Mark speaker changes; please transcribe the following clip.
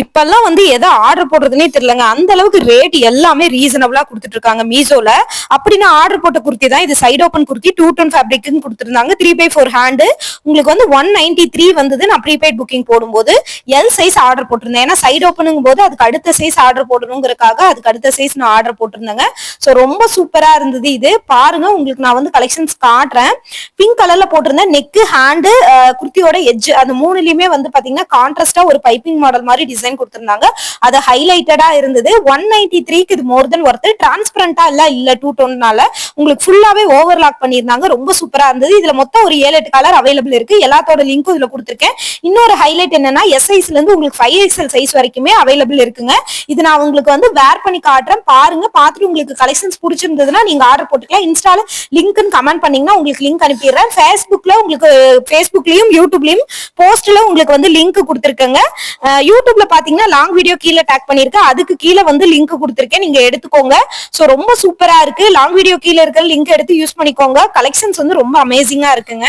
Speaker 1: இப்பெல்லாம் வந்து எதை ஆர்டர் போடுறதுனே தெரியலங்க. அந்த அளவுக்கு ரேட் எல்லாமே ரீசனபிளா கொடுத்துட்டு இருக்காங்க மீசோல அப்படின்னு ஆர்டர் போட்ட குர்த்தி தான் இது side open kurti two tone ஃபேப்ரிக்னு கொடுத்துருந்தாங்க. த்ரீ பை ஃபோர் ஹேண்டு உங்களுக்கு வந்து ஒன் நைன்டி த்ரீ வந்தது நான் ப்ரீபெய்ட் புக்கிங் போடும்போது எல் சைஸ் ஆர்டர் போட்டிருந்தேன். ஏன்னா சைடு ஓப்பனுங்கும் போது அதுக்கு அடுத்த சைஸ் ஆர்டர் போடணுங்கிறக்காக அதுக்கு அடுத்த சைஸ் நான் ஆர்டர் போட்டிருந்தேங்க. ஸோ ரொம்ப சூப்பரா இருந்தது இது. பாருங்க உங்களுக்கு நான் வந்து கலெக்ஷன்ஸ் காட்டுறேன். பிங்க் கலர்ல போட்டிருந்தேன் நெக்கு ஹேண்டு குர்த்தியோட எஜ்ஜு அந்த மூணுலயுமே வந்து பாத்தீங்கன்னா கான்ட்ராஸ்டா ஒரு பைப்பிங் மாடல் மாதிரி டிசைன் கொடுத்திருந்தாங்க. அது ஹைலைட்டடா இருந்தது. ஒன் நைன்டி த்ரீக்கு இது மோர் தென் ஒர்த்து டிரான்ஸ்பரண்டா இல்ல இல்ல டூ டோன்னால உங்களுக்கு ஃபுல்லாவே ஓவர்லாக் பண்ணியிருந்தாங்க. ரொம்ப சூப்பரா இருந்தது. இதுல மொத்தம் ஒரு ஏழு எட்டு கலர் அவைலபிள் இருக்கு. எல்லாத்தோட லிங்க்கும் இதுல கொடுத்துருக்கேன். இன்னொரு ஹைலைட் என்னன்னா எஸ் சைஸ்ல இருந்து உங்களுக்கு ஃபைவ் எக்ஸ்எல் சைஸ் வரைக்குமே அவைலபிள் இருக்குங்க. இது நான் உங்களுக்கு வந்து வேர் பண்ணி காட்டுறேன். பாருங்க. பார்த்துட்டு உங்களுக்கு கலெக்ஷன்ஸ் பிடிச்சிருந்ததுன்னா நீங்க ஆர்டர் போட்டுக்கலாம். இன்ஸ்டால லிங்க்னு கமெண்ட் பண்ணீங்கன்னா உங்களுக்கு லிங்க் அனுப்பிடுறேன். ஃபேஸ்புக்ல உங்களுக்கு ஃபேஸ்புக்லயும் யூடியூப்லயும் போஸ்ட்ல உங்களுக்கு வந்து லிங்க் கொடுத்துருக்கேங்க. யூடியூப்ல பாத்தீங்கன்னா லாங் வீடியோ கீழே டேக் பண்ணிருக்கேன் அதுக்கு கீழே வந்து லிங்க் கொடுத்துருக்கேன். நீங்க எடுத்துக்கோங்க. சோ ரொம்ப சூப்பரா இருக்கு. லாங் வீடியோ கீழே இருக்கிற லிங்க் எடுத்து யூஸ் பண்ணிக்கோங்க. கலெக்ஷன்ஸ் வந்து ரொம்ப அமேசிங்கா இருக்குங்க.